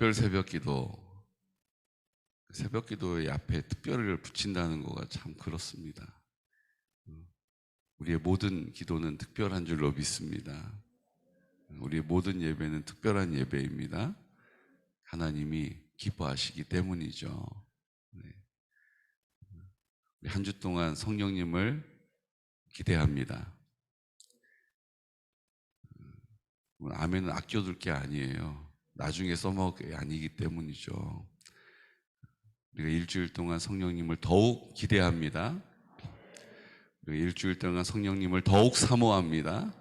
특별 새벽 기도 새벽 기도의 앞에 특별을 붙인다는 거가 참 그렇습니다. 우리의 모든 기도는 특별한 줄로 믿습니다. 우리의 모든 예배는 특별한 예배입니다. 하나님이 기뻐하시기 때문이죠. 한 주 동안 성령님을 기대합니다. 아멘은 아껴둘 게 아니에요. 나중에 써먹을 게 아니기 때문이죠. 우리가 일주일 동안 성령님을 더욱 기대합니다. 일주일 동안 성령님을 더욱 사모합니다.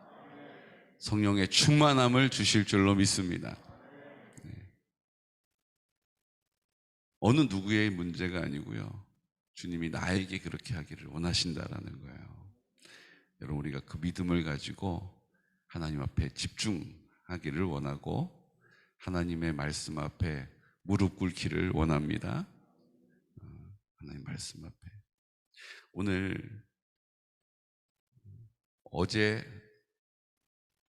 성령의 충만함을 주실 줄로 믿습니다. 네. 어느 누구의 문제가 아니고요. 주님이 나에게 그렇게 하기를 원하신다라는 거예요. 여러분 우리가 그 믿음을 가지고 하나님 앞에 집중하기를 원하고 하나님의 말씀 앞에 무릎 꿇기를 원합니다. 어, 하나님 말씀 앞에 오늘 어제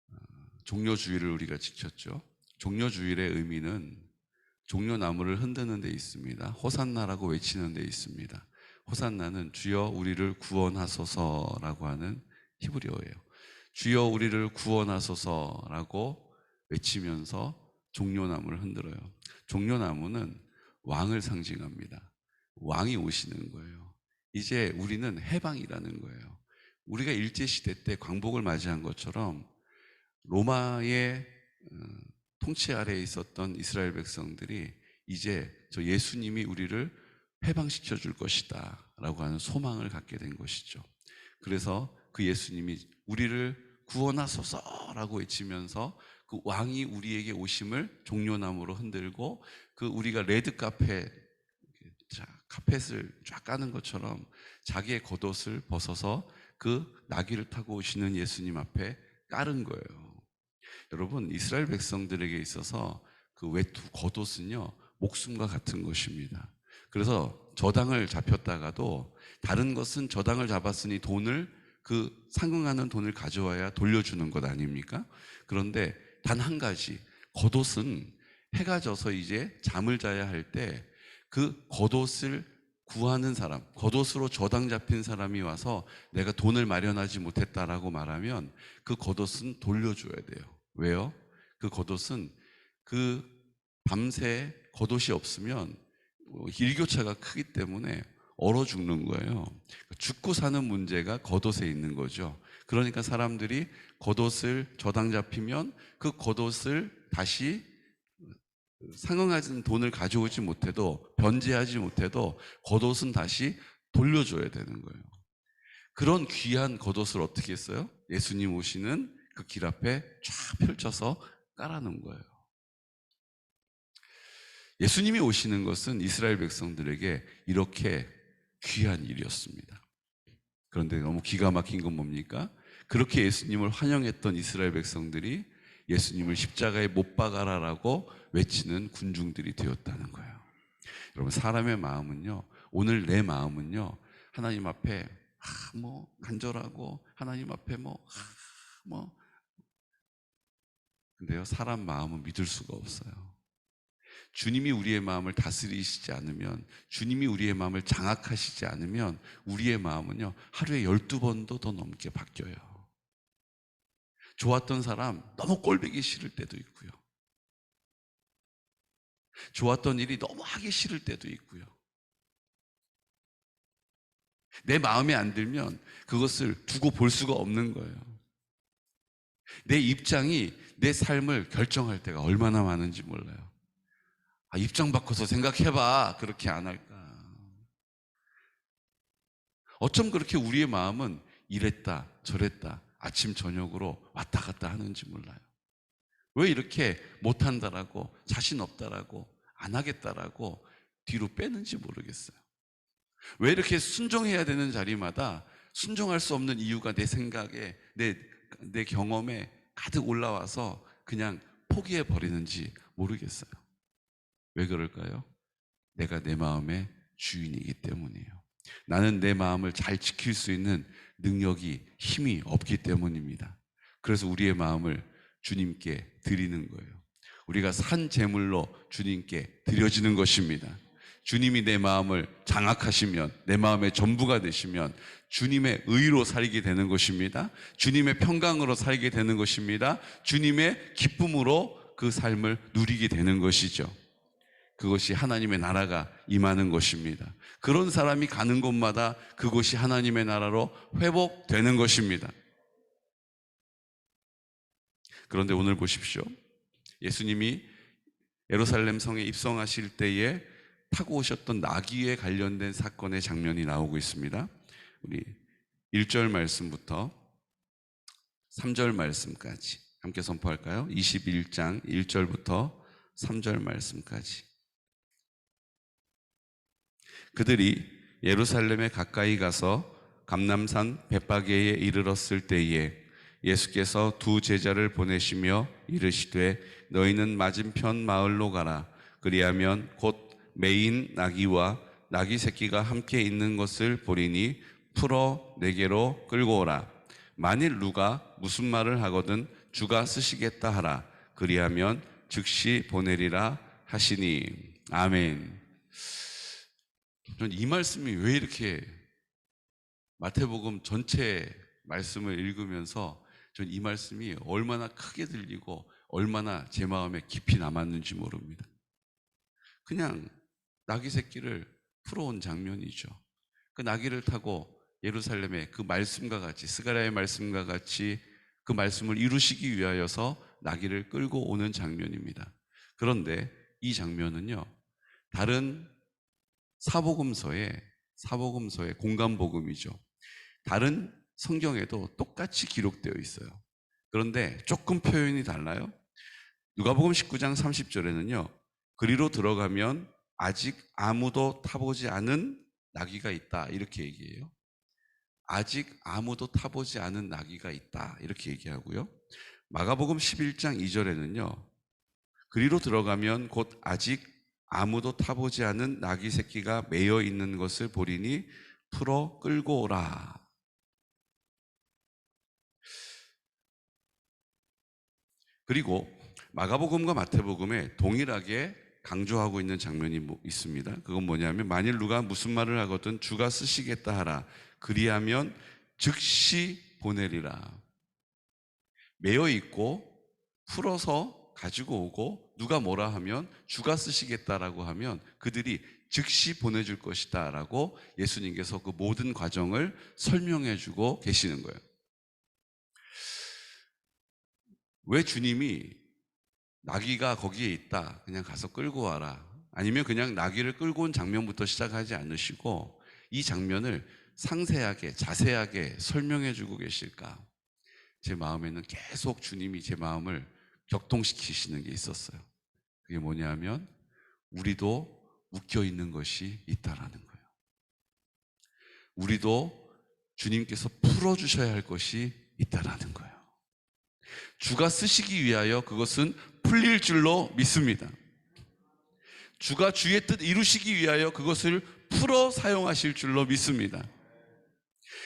어, 종료주일을 우리가 지켰죠. 종료주일의 의미는 종려나무를 흔드는 데 있습니다. 호산나라고 외치는 데 있습니다. 호산나는 주여 우리를 구원하소서라고 하는 히브리어예요. 주여 우리를 구원하소서라고 외치면서 종려나무를 흔들어요. 종려나무는 왕을 상징합니다. 왕이 오시는 거예요. 이제 우리는 해방이라는 거예요. 우리가 일제시대 때 광복을 맞이한 것처럼 로마의 어, 통치 아래에 있었던 이스라엘 백성들이 이제 저 예수님이 우리를 해방시켜 줄 것이다 라고 하는 소망을 갖게 된 것이죠. 그래서 그 예수님이 우리를 구원하소서라고 외치면서 그 왕이 우리에게 오심을 종려나무로 흔들고 그 우리가 레드 자, 카펫을 쫙 까는 것처럼 자기의 겉옷을 벗어서 그 나귀를 타고 오시는 예수님 앞에 깔은 거예요. 여러분 이스라엘 백성들에게 있어서 그 외투 겉옷은요 목숨과 같은 것입니다. 그래서 저당을 잡혔다가도 다른 것은 저당을 잡았으니 돈을 그 상응하는 돈을 가져와야 돌려주는 것 아닙니까? 그런데 단 한 가지 겉옷은 해가 져서 이제 잠을 자야 할 때 그 겉옷을 구하는 사람, 겉옷으로 저당 잡힌 사람이 와서 내가 돈을 마련하지 못했다라고 말하면 그 겉옷은 돌려줘야 돼요. 왜요? 그 겉옷은 그 밤새 겉옷이 없으면 일교차가 크기 때문에 얼어 죽는 거예요. 죽고 사는 문제가 겉옷에 있는 거죠. 그러니까 사람들이 겉옷을 저당 잡히면 그 겉옷을 다시 상응하는 돈을 가져오지 못해도 변제하지 못해도 겉옷은 다시 돌려줘야 되는 거예요. 그런 귀한 겉옷을 어떻게 했어요? 예수님 오시는 그 길 앞에 쫙 펼쳐서 깔아놓은 거예요. 예수님이 오시는 것은 이스라엘 백성들에게 이렇게 귀한 일이었습니다. 그런데 너무 기가 막힌 건 뭡니까? 그렇게 예수님을 환영했던 이스라엘 백성들이 예수님을 십자가에 못 박아라라고 외치는 군중들이 되었다는 거예요. 여러분 사람의 마음은요. 오늘 내 마음은요. 하나님 앞에 아, 뭐 간절하고 하나님 앞에 뭐 아, 뭐 근데요. 사람 마음은 믿을 수가 없어요. 주님이 우리의 마음을 다스리시지 않으면, 주님이 우리의 마음을 장악하시지 않으면, 우리의 마음은요, 하루에 12번도 더 넘게 바뀌어요. 좋았던 사람, 너무 꼴보기 싫을 때도 있고요. 좋았던 일이 너무 하기 싫을 때도 있고요. 내 마음에 안 들면 그것을 두고 볼 수가 없는 거예요. 내 입장이 내 삶을 결정할 때가 얼마나 많은지 몰라요. 아, 입장 바꿔서 생각해봐. 그렇게 안 할까. 어쩜 그렇게 우리의 마음은 이랬다, 저랬다, 아침, 저녁으로 왔다 갔다 하는지 몰라요. 왜 이렇게 못한다라고, 자신 없다라고, 안 하겠다라고 뒤로 빼는지 모르겠어요. 왜 이렇게 순종해야 되는 자리마다 순종할 수 없는 이유가 내 생각에, 내, 내 경험에 가득 올라와서 그냥 포기해 버리는지 모르겠어요. 왜 그럴까요? 내가 내 마음의 주인이기 때문이에요. 나는 내 마음을 잘 지킬 수 있는 능력이 힘이 없기 때문입니다. 그래서 우리의 마음을 주님께 드리는 거예요. 우리가 산 제물로 주님께 드려지는 것입니다. 주님이 내 마음을 장악하시면 내 마음의 전부가 되시면 주님의 의로 살게 되는 것입니다. 주님의 평강으로 살게 되는 것입니다. 주님의 기쁨으로 그 삶을 누리게 되는 것이죠. 그것이 하나님의 나라가 임하는 것입니다. 그런 사람이 가는 곳마다 그곳이 하나님의 나라로 회복되는 것입니다. 그런데 오늘 보십시오. 예수님이 예루살렘 성에 입성하실 때에 타고 오셨던 나귀에 관련된 사건의 장면이 나오고 있습니다. 우리 1절 말씀부터 3절 말씀까지 함께 선포할까요? 21장 1절부터 3절 말씀까지. 그들이 예루살렘에 가까이 가서 감남산 bet바게에 이르렀을 때에 예수께서 두 제자를 보내시며 이르시되 너희는 맞은편 마을로 가라. 그리하면 곧 메인 나귀와 나귀 새끼가 함께 있는 것을 보리니 풀어 내게로 끌고 오라. 만일 누가 무슨 말을 하거든 주가 쓰시겠다 하라. 그리하면 즉시 보내리라 하시니. 아멘 저는 이 말씀이 왜 이렇게 마태복음 전체 말씀을 읽으면서 전이 말씀이 얼마나 크게 들리고 얼마나 제 마음에 깊이 남았는지 모릅니다. 그냥 나귀 새끼를 풀어온 장면이죠. 그 나귀를 타고 예루살렘에 그 말씀과 같이 스가랴의 말씀과 같이 그 말씀을 이루시기 위하여서 나귀를 끌고 오는 장면입니다. 그런데 이 장면은요. 다른 사복음서에 사복음서의 공간 복음이죠. 다른 성경에도 똑같이 기록되어 있어요. 그런데 조금 표현이 달라요. 누가복음 19장 30절에는요. 그리로 들어가면 아직 아무도 타보지 않은 나귀가 있다. 이렇게 얘기해요. 아직 아무도 타보지 않은 나귀가 있다. 이렇게 얘기하고요. 마가복음 11장 2절에는요. 그리로 들어가면 곧 아직 아무도 타보지 않은 나귀 새끼가 매여 있는 것을 보리니 풀어 끌고 오라. 그리고 마가복음과 마태복음에 동일하게 강조하고 있는 장면이 뭐 있습니다. 그건 뭐냐면 만일 누가 무슨 말을 하거든 주가 쓰시겠다 하라. 그리하면 즉시 보내리라. 매여 있고 풀어서 가지고 오고 누가 뭐라 하면 주가 쓰시겠다라고 하면 그들이 즉시 보내줄 것이다라고 예수님께서 그 모든 과정을 설명해 주고 계시는 거예요. 왜 주님이 나귀가 거기에 있다. 그냥 가서 끌고 와라. 아니면 그냥 나귀를 끌고 온 장면부터 시작하지 않으시고 이 장면을 상세하게, 자세하게 설명해 주고 계실까? 제 마음에는 계속 주님이 제 마음을 격동시키시는 게 있었어요. 그게 뭐냐면 우리도 묶여 있는 것이 있다라는 거예요. 우리도 주님께서 풀어 주셔야 할 것이 있다라는 거예요. 주가 쓰시기 위하여 그것은 풀릴 줄로 믿습니다. 주가 주의 뜻 이루시기 위하여 그것을 풀어 사용하실 줄로 믿습니다.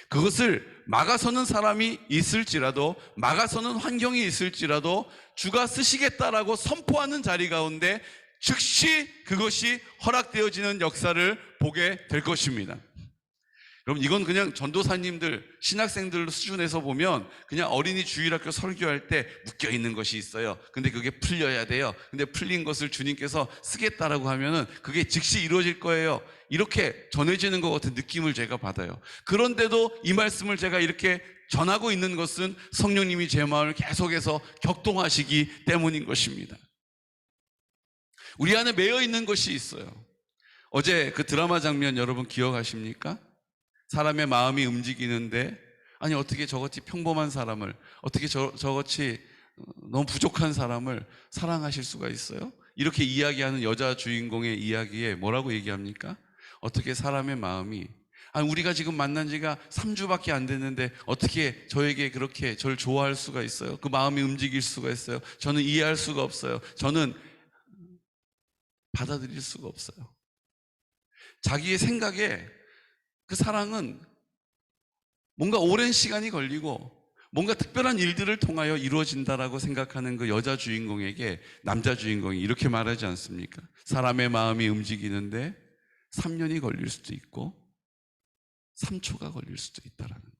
그것을 막아서는 사람이 있을지라도 막아서는 환경이 있을지라도 주가 쓰시겠다라고 선포하는 자리 가운데 즉시 그것이 허락되어지는 역사를 보게 될 것입니다. 여러분 이건 그냥 전도사님들 신학생들 수준에서 보면 그냥 어린이 주일학교 설교할 때 묶여 있는 것이 있어요. 근데 그게 풀려야 돼요. 근데 풀린 것을 주님께서 쓰겠다라고 하면은 그게 즉시 이루어질 거예요. 이렇게 전해지는 것 같은 느낌을 제가 받아요. 그런데도 이 말씀을 제가 이렇게 전하고 있는 것은 성령님이 제 마음을 계속해서 격동하시기 때문인 것입니다. 우리 안에 매여 있는 것이 있어요. 어제 그 드라마 장면 여러분 기억하십니까? 사람의 마음이 움직이는데 아니 어떻게 저같이 평범한 사람을 어떻게 저, 저같이 너무 부족한 사람을 사랑하실 수가 있어요? 이렇게 이야기하는 여자 주인공의 이야기에 뭐라고 얘기합니까? 어떻게 사람의 마음이 아니 우리가 지금 만난 지가 3주밖에 안 됐는데 어떻게 저에게 그렇게 저를 좋아할 수가 있어요? 그 마음이 움직일 수가 있어요? 저는 이해할 수가 없어요. 저는 받아들일 수가 없어요. 자기의 생각에 그 사랑은 뭔가 오랜 시간이 걸리고 뭔가 특별한 일들을 통하여 이루어진다라고 생각하는 그 여자 주인공에게 남자 주인공이 이렇게 말하지 않습니까? 사람의 마음이 움직이는데 3년이 걸릴 수도 있고 3초가 걸릴 수도 있다라는.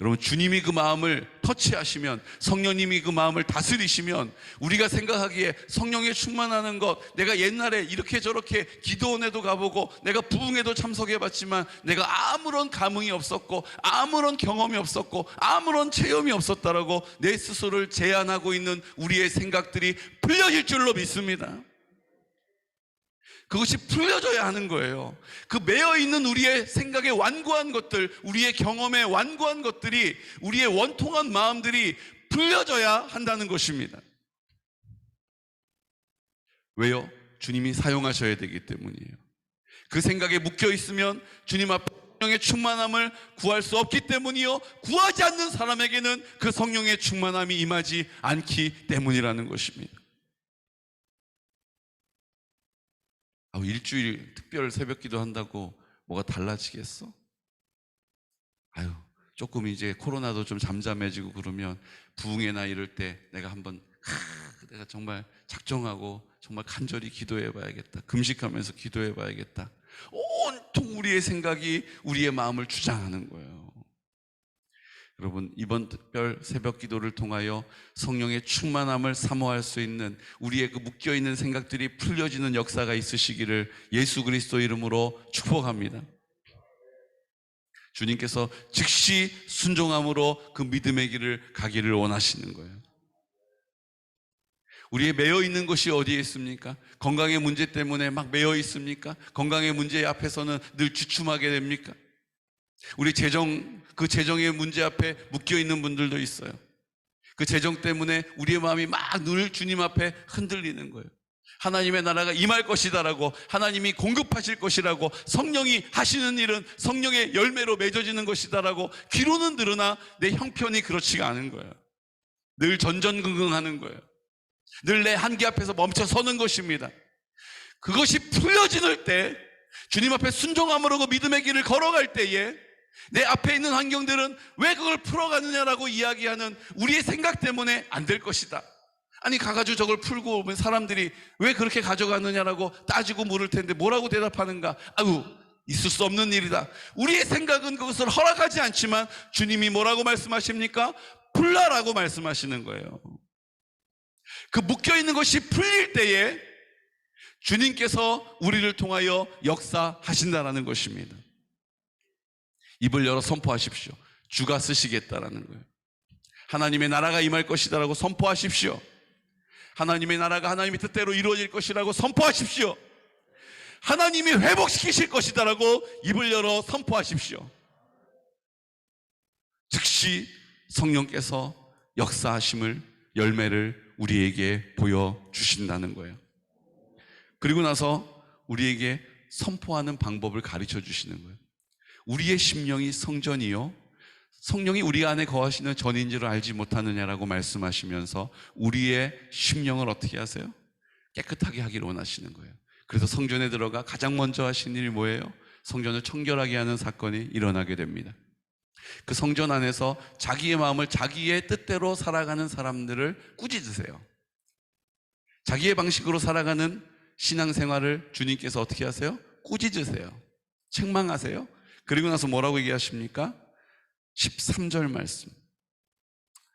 여러분 주님이 그 마음을 터치하시면 성령님이 그 마음을 다스리시면 우리가 생각하기에 성령에 충만하는 것 내가 옛날에 이렇게 저렇게 기도원에도 가보고 내가 부흥에도 참석해봤지만 내가 아무런 감흥이 없었고 아무런 경험이 없었고 아무런 체험이 없었다라고 내 스스로를 제한하고 있는 우리의 생각들이 풀려질 줄로 믿습니다. 그것이 풀려져야 하는 거예요. 그 매여 있는 우리의 생각에 완고한 것들, 우리의 경험에 완고한 것들이 우리의 원통한 마음들이 풀려져야 한다는 것입니다. 왜요? 주님이 사용하셔야 되기 때문이에요. 그 생각에 묶여 있으면 주님 앞에 성령의 충만함을 구할 수 없기 때문이요. 구하지 않는 사람에게는 그 성령의 충만함이 임하지 않기 때문이라는 것입니다. 아, 일주일 특별 새벽 기도 한다고 뭐가 달라지겠어? 아유, 조금 이제 코로나도 좀 잠잠해지고 그러면 부흥회나 이럴 때 내가 한번 하, 내가 정말 작정하고 정말 간절히 기도해 봐야겠다. 금식하면서 기도해 봐야겠다. 온통 우리의 생각이 우리의 마음을 주장하는 거예요. 여러분, 이번 특별 새벽 기도를 통하여 성령의 충만함을 사모할 수 있는 우리의 그 묶여 있는 생각들이 풀려지는 역사가 있으시기를 예수 그리스도 이름으로 축복합니다. 주님께서 즉시 순종함으로 그 믿음의 길을 가기를 원하시는 거예요. 우리의 매여 있는 것이 어디에 있습니까? 건강의 문제 때문에 막 매여 있습니까? 건강의 문제 앞에서는 늘 주춤하게 됩니까? 우리 재정, 그 재정의 문제 앞에 묶여 있는 분들도 있어요. 그 재정 때문에 우리의 마음이 막늘 주님 앞에 흔들리는 거예요. 하나님의 나라가 임할 것이다라고 하나님이 공급하실 것이라고 성령이 하시는 일은 성령의 열매로 맺어지는 것이다라고 귀로는 들으나 내 형편이 그렇지가 않은 거예요. 늘 전전긍긍하는 거예요. 늘 내 한계 앞에서 멈춰 서는 것입니다. 그것이 풀려지는 때 주님 앞에 순종함으로 그 믿음의 길을 걸어갈 때에 내 앞에 있는 환경들은 왜 그걸 풀어가느냐라고 이야기하는 우리의 생각 때문에 안 될 것이다. 아니 가가지고 저걸 풀고 오면 사람들이 왜 그렇게 가져가느냐라고 따지고 물을 텐데 뭐라고 대답하는가? 아유 있을 수 없는 일이다. 우리의 생각은 그것을 허락하지 않지만 주님이 뭐라고 말씀하십니까? 풀라라고 말씀하시는 거예요. 그 묶여 있는 것이 풀릴 때에 주님께서 우리를 통하여 역사하신다라는 것입니다. 입을 열어 선포하십시오. 주가 쓰시겠다라는 거예요. 하나님의 나라가 임할 것이다라고 선포하십시오. 하나님의 나라가 하나님의 뜻대로 이루어질 것이라고 선포하십시오. 하나님이 회복시키실 것이다라고 입을 열어 선포하십시오. 즉시 성령께서 역사하심을 열매를 우리에게 보여주신다는 거예요. 그리고 나서 우리에게 선포하는 방법을 가르쳐 주시는 거예요. 우리의 심령이 성전이요. 성령이 우리 안에 거하시는 전인 줄 알지 못하느냐라고 말씀하시면서 우리의 심령을 어떻게 하세요? 깨끗하게 하기를 원하시는 거예요. 그래서 성전에 들어가 가장 먼저 하신 일이 뭐예요? 성전을 청결하게 하는 사건이 일어나게 됩니다. 그 성전 안에서 자기의 마음을 자기의 뜻대로 살아가는 사람들을 꾸짖으세요. 자기의 방식으로 살아가는 신앙생활을 주님께서 어떻게 하세요? 꾸짖으세요. 책망하세요. 그리고 나서 뭐라고 얘기하십니까? 13절 말씀.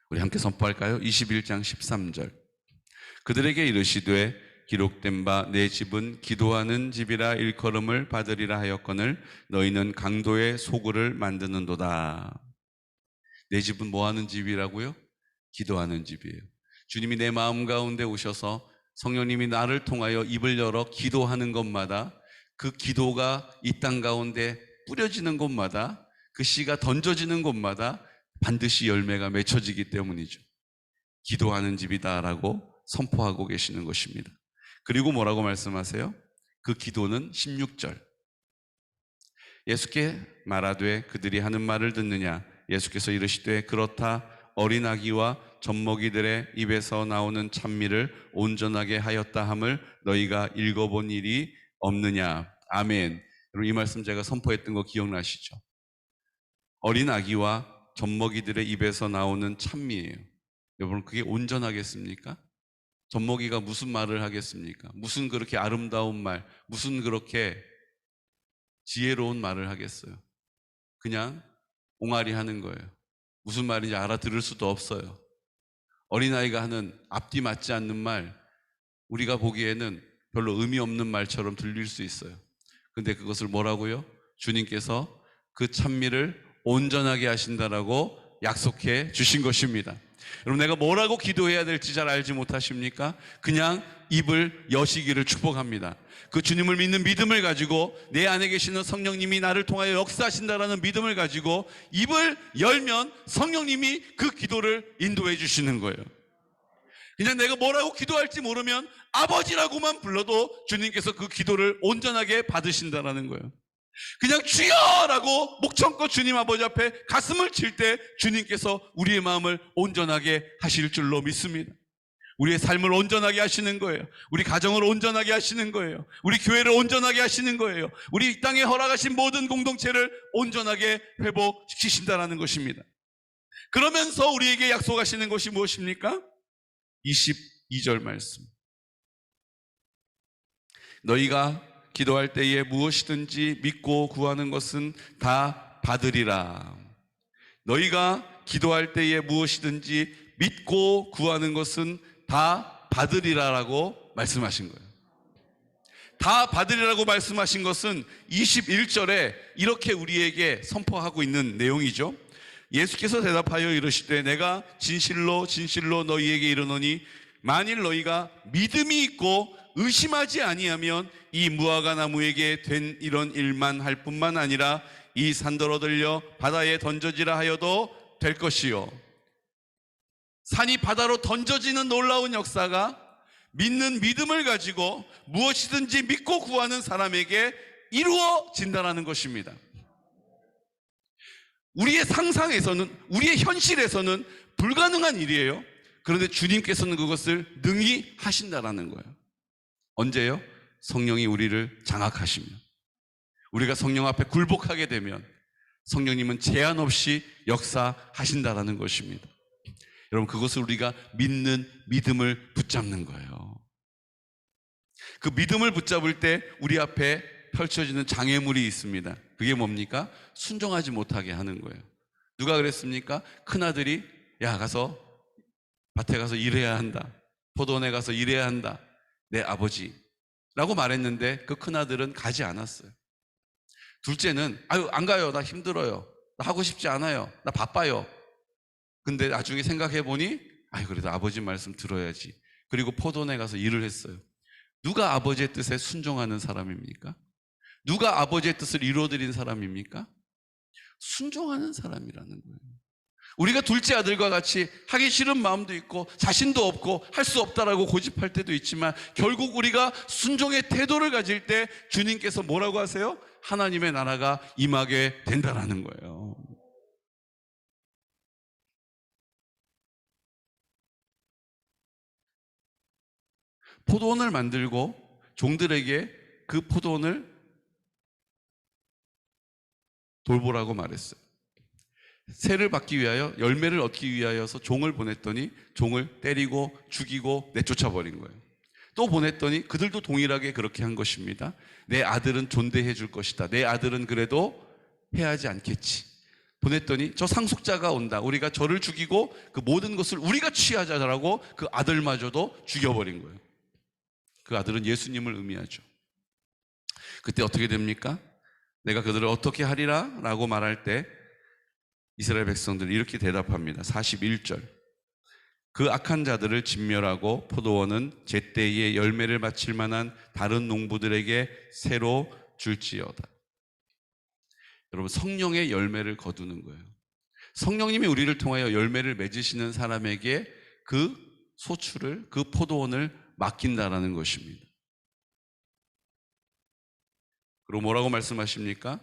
우리 함께 선포할까요? 21장 13절. 그들에게 이르시되 기록된 바 내 집은 기도하는 집이라 일컬음을 받으리라 하였거늘 너희는 강도의 소굴을 만드는도다. 내 집은 뭐 하는 집이라고요? 기도하는 집이에요. 주님이 내 마음 가운데 오셔서 성령님이 나를 통하여 입을 열어 기도하는 것마다 그 기도가 이 땅 가운데 뿌려지는 곳마다 그 씨가 던져지는 곳마다 반드시 열매가 맺혀지기 때문이죠. 기도하는 집이다라고 선포하고 계시는 것입니다. 그리고 뭐라고 말씀하세요? 그 기도는 16절. 예수께 말하되 그들이 하는 말을 듣느냐? 예수께서 이르시되 그렇다 어린 아기와 젖먹이들의 입에서 나오는 찬미를 온전하게 하였다 함을 너희가 읽어본 일이 없느냐? 아멘. 이 말씀 제가 선포했던 거 기억나시죠? 어린 아기와 젖먹이들의 입에서 나오는 찬미예요. 여러분 그게 온전하겠습니까? 젖먹이가 무슨 말을 하겠습니까? 무슨 그렇게 아름다운 말, 무슨 그렇게 지혜로운 말을 하겠어요? 그냥 옹알이 하는 거예요. 무슨 말인지 알아들을 수도 없어요. 어린아이가 하는 앞뒤 맞지 않는 말, 우리가 보기에는 별로 의미 없는 말처럼 들릴 수 있어요. 근데 그것을 뭐라고요? 주님께서 그 찬미를 온전하게 하신다라고 약속해 주신 것입니다. 여러분 내가 뭐라고 기도해야 될지 잘 알지 못하십니까? 그냥 입을 여시기를 축복합니다. 그 주님을 믿는 믿음을 가지고 내 안에 계시는 성령님이 나를 통하여 역사하신다라는 믿음을 가지고 입을 열면 성령님이 그 기도를 인도해 주시는 거예요. 그냥 내가 뭐라고 기도할지 모르면 아버지라고만 불러도 주님께서 그 기도를 온전하게 받으신다라는 거예요. 그냥 주여라고 목청껏 주님 아버지 앞에 가슴을 칠 때 주님께서 우리의 마음을 온전하게 하실 줄로 믿습니다. 우리의 삶을 온전하게 하시는 거예요. 우리 가정을 온전하게 하시는 거예요. 우리 교회를 온전하게 하시는 거예요. 우리 이 땅에 허락하신 모든 공동체를 온전하게 회복시키신다라는 것입니다. 그러면서 우리에게 약속하시는 것이 무엇입니까? 22절 말씀. 너희가 기도할 때에 무엇이든지 믿고 구하는 것은 다 받으리라. 너희가 기도할 때에 무엇이든지 믿고 구하는 것은 다 받으리라라고 말씀하신 거예요. 다 받으리라고 말씀하신 것은 21절에 이렇게 우리에게 선포하고 있는 내용이죠. 예수께서 대답하여 이르시되 내가 진실로 진실로 너희에게 이르노니 만일 너희가 믿음이 있고 의심하지 아니하면 이 무화과 나무에게 된 이런 일만 할 뿐만 아니라 이 산더러 들려 바다에 던져지라 하여도 될 것이요 산이 바다로 던져지는 놀라운 역사가 믿는 믿음을 가지고 무엇이든지 믿고 구하는 사람에게 이루어진다라는 것입니다. 우리의 상상에서는, 우리의 현실에서는 불가능한 일이에요. 그런데 주님께서는 그것을 능히 하신다라는 거예요. 언제요? 성령이 우리를 장악하시면. 우리가 성령 앞에 굴복하게 되면 성령님은 제한 없이 역사하신다라는 것입니다. 여러분, 그것을 우리가 믿는 믿음을 붙잡는 거예요. 그 믿음을 붙잡을 때 우리 앞에 펼쳐지는 장애물이 있습니다. 그게 뭡니까? 순종하지 못하게 하는 거예요. 누가 그랬습니까? 큰아들이, 야, 가서, 밭에 가서 일해야 한다. 포도원에 가서 일해야 한다. 내 아버지. 라고 말했는데 그 큰아들은 가지 않았어요. 둘째는, 아유, 안 가요. 나 힘들어요. 나 하고 싶지 않아요. 나 바빠요. 근데 나중에 생각해 보니, 아유, 그래도 아버지 말씀 들어야지. 그리고 포도원에 가서 일을 했어요. 누가 아버지의 뜻에 순종하는 사람입니까? 누가 아버지의 뜻을 이루어드린 사람입니까? 순종하는 사람이라는 거예요. 우리가 둘째 아들과 같이 하기 싫은 마음도 있고 자신도 없고 할 수 없다라고 고집할 때도 있지만 결국 우리가 순종의 태도를 가질 때 주님께서 뭐라고 하세요? 하나님의 나라가 임하게 된다라는 거예요. 포도원을 만들고 종들에게 그 포도원을 돌보라고 말했어요. 세를 받기 위하여 열매를 얻기 위하여서 종을 보냈더니 종을 때리고 죽이고 내쫓아 버린 거예요. 또 보냈더니 그들도 동일하게 그렇게 한 것입니다. 내 아들은 존대해 줄 것이다. 내 아들은 그래도 해하지 않겠지. 보냈더니 저 상속자가 온다. 우리가 저를 죽이고 그 모든 것을 우리가 취하자라고 그 아들마저도 죽여버린 거예요. 그 아들은 예수님을 의미하죠. 그때 어떻게 됩니까? 내가 그들을 어떻게 하리라? 라고 말할 때 이스라엘 백성들이 이렇게 대답합니다. 41절. 그 악한 자들을 진멸하고 포도원은 제때에 열매를 맺힐 만한 다른 농부들에게 새로 줄지어다. 여러분, 성령의 열매를 거두는 거예요. 성령님이 우리를 통하여 열매를 맺으시는 사람에게 그 소출을, 그 포도원을 맡긴다라는 것입니다. 그리고 뭐라고 말씀하십니까?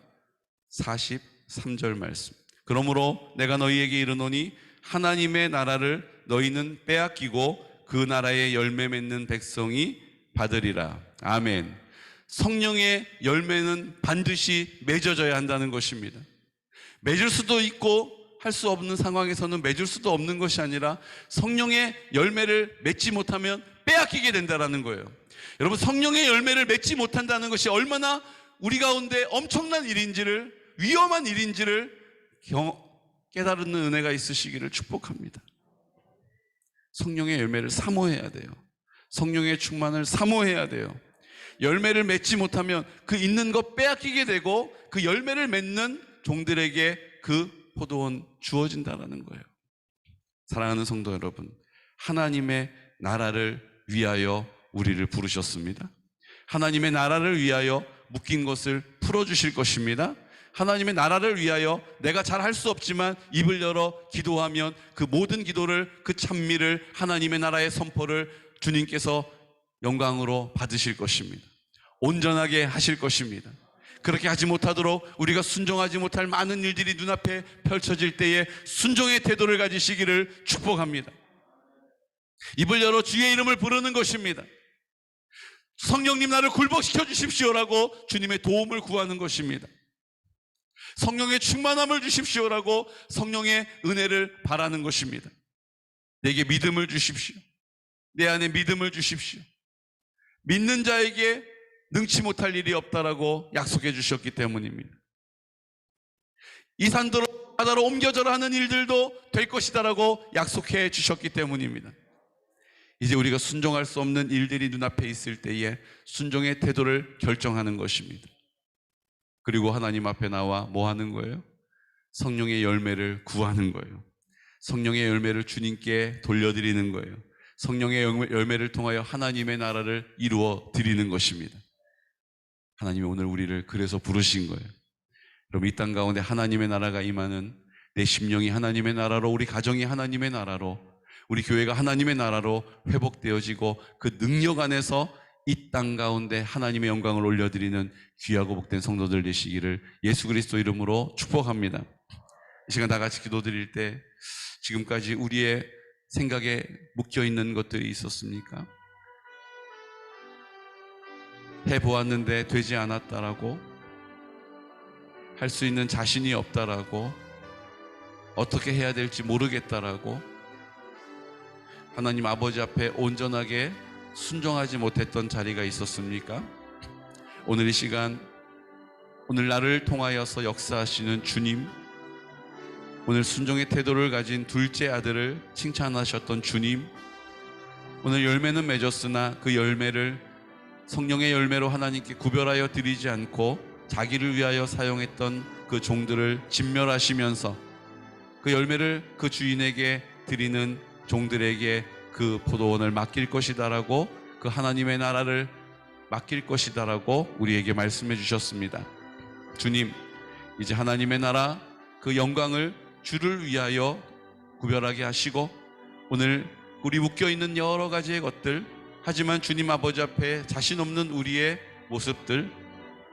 43절 말씀. 그러므로 내가 너희에게 이르노니 하나님의 나라를 너희는 빼앗기고 그 나라의 열매 맺는 백성이 받으리라. 아멘. 성령의 열매는 반드시 맺어져야 한다는 것입니다. 맺을 수도 있고 할 수 없는 상황에서는 맺을 수도 없는 것이 아니라 성령의 열매를 맺지 못하면 빼앗기게 된다라는 거예요. 여러분 성령의 열매를 맺지 못한다는 것이 얼마나 우리 가운데 엄청난 일인지를 위험한 일인지를 경- 깨달는 은혜가 있으시기를 축복합니다. 성령의 열매를 사모해야 돼요. 성령의 충만을 사모해야 돼요. 열매를 맺지 못하면 그 있는 것 빼앗기게 되고 그 열매를 맺는 종들에게 그 포도원 주어진다라는 거예요. 사랑하는 성도 여러분, 하나님의 나라를 위하여 우리를 부르셨습니다. 하나님의 나라를 위하여 묶인 것을 풀어주실 것입니다. 하나님의 나라를 위하여 내가 잘 할 수 없지만 입을 열어 기도하면 그 모든 기도를 그 찬미를 하나님의 나라의 선포를 주님께서 영광으로 받으실 것입니다. 온전하게 하실 것입니다. 그렇게 하지 못하도록 우리가 순종하지 못할 많은 일들이 눈앞에 펼쳐질 때에 순종의 태도를 가지시기를 축복합니다. 입을 열어 주의 이름을 부르는 것입니다. 성령님 나를 굴복시켜 주십시오라고 주님의 도움을 구하는 것입니다. 성령의 충만함을 주십시오라고 성령의 은혜를 바라는 것입니다. 내게 믿음을 주십시오. 내 안에 믿음을 주십시오. 믿는 자에게 능치 못할 일이 없다라고 약속해 주셨기 때문입니다. 이 산도로 바다로 옮겨져라 하는 일들도 될 것이다라고 약속해 주셨기 때문입니다. 이제 우리가 순종할 수 없는 일들이 눈앞에 있을 때에 순종의 태도를 결정하는 것입니다. 그리고 하나님 앞에 나와 뭐 하는 거예요? 성령의 열매를 구하는 거예요. 성령의 열매를 주님께 돌려드리는 거예요. 성령의 열매- 열매를 통하여 하나님의 나라를 이루어 드리는 것입니다. 하나님이 오늘 우리를 그래서 부르신 거예요. 그럼 이 땅 가운데 하나님의 나라가 임하는 내 심령이 하나님의 나라로 우리 가정이 하나님의 나라로 우리 교회가 하나님의 나라로 회복되어지고 그 능력 안에서 이 땅 가운데 하나님의 영광을 올려드리는 귀하고 복된 성도들 되시기를 예수 그리스도 이름으로 축복합니다. 이 시간 다 같이 기도드릴 때 지금까지 우리의 생각에 묶여 있는 것들이 있었습니까? 해보았는데 되지 않았다라고 할 수 있는 자신이 없다라고 어떻게 해야 될지 모르겠다라고 하나님 아버지 앞에 온전하게 순종하지 못했던 자리가 있었습니까? 오늘 이 시간 오늘 나를 통하여서 역사하시는 주님 오늘 순종의 태도를 가진 둘째 아들을 칭찬하셨던 주님 오늘 열매는 맺었으나 그 열매를 성령의 열매로 하나님께 구별하여 드리지 않고 자기를 위하여 사용했던 그 종들을 진멸하시면서 그 열매를 그 주인에게 드리는 종들에게 그 포도원을 맡길 것이다라고 그 하나님의 나라를 맡길 것이다라고 우리에게 말씀해 주셨습니다. 주님, 이제 하나님의 나라 그 영광을 주를 위하여 구별하게 하시고 오늘 우리 묶여 있는 여러 가지의 것들 하지만 주님 아버지 앞에 자신 없는 우리의 모습들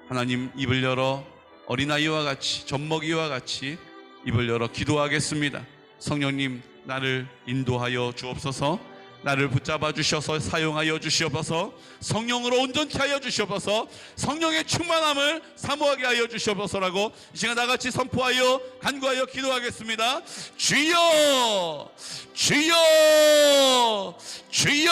하나님 입을 열어 어린아이와 같이 젖먹이와 같이 입을 열어 기도하겠습니다. 성령님 나를 인도하여 주옵소서. 나를 붙잡아 주셔서 사용하여 주시옵소서. 성령으로 온전케 하여 주시옵소서. 성령의 충만함을 사모하게 하여 주시옵소서라고 이 시간 나같이 선포하여 간구하여 기도하겠습니다. 주여, 주여, 주여.